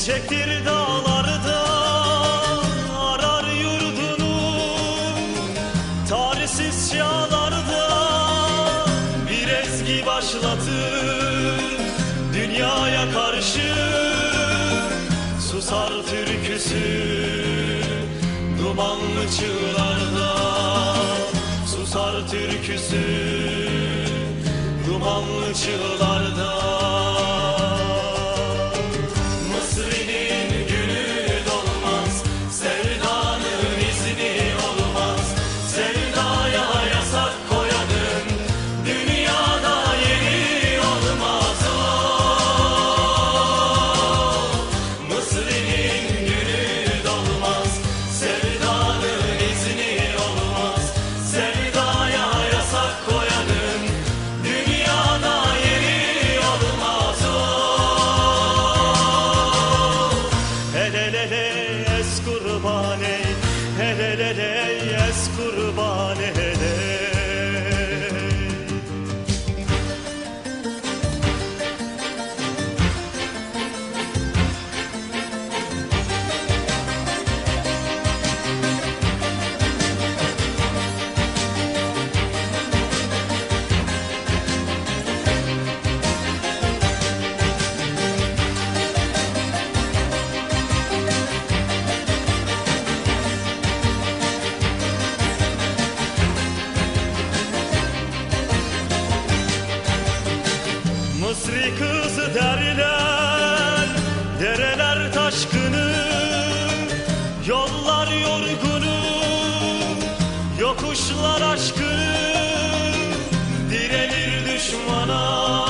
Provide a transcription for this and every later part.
çiçektir dağlarda Arar yurdunu. Tarihsiz çağlarda Bir ezgi başlatır dünyaya karşı Susar türküsü. Dumanlı çığlarda Susar türküsü. Dumanlı çığlarda Helelele es kurbane Mısri Yollar yorgunu Yokuşlar aşkını Direnir düşmana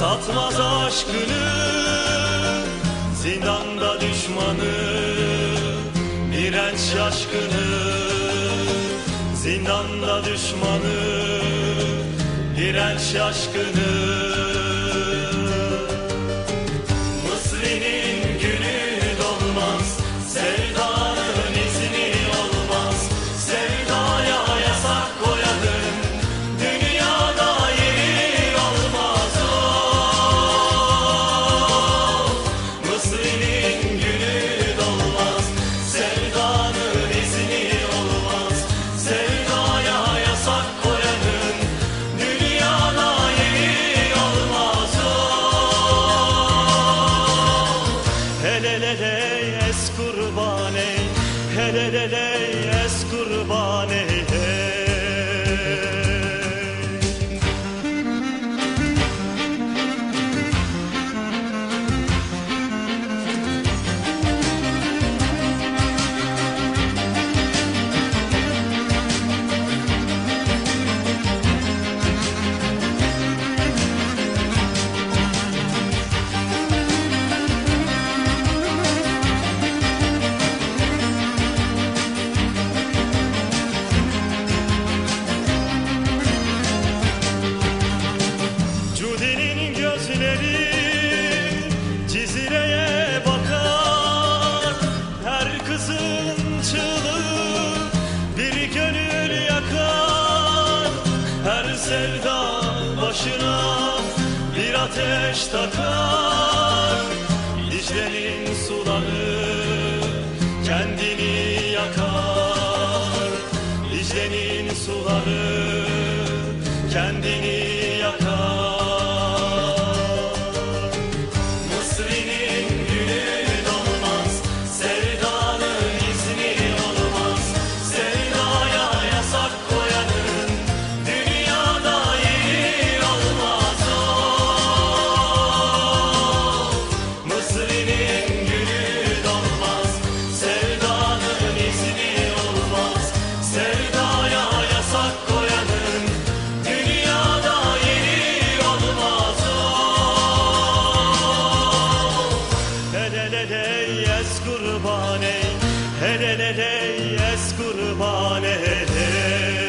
Satmaz aşkını. Zindanda düşmanı Direnç şaşkını Zindanda düşmanı Direnç şaşkını da da da sevda başına bir ateş takar. Dicle'nin suları kendini yakar. Dicle'nin suları yes kurbane hele hele yes kurbane hele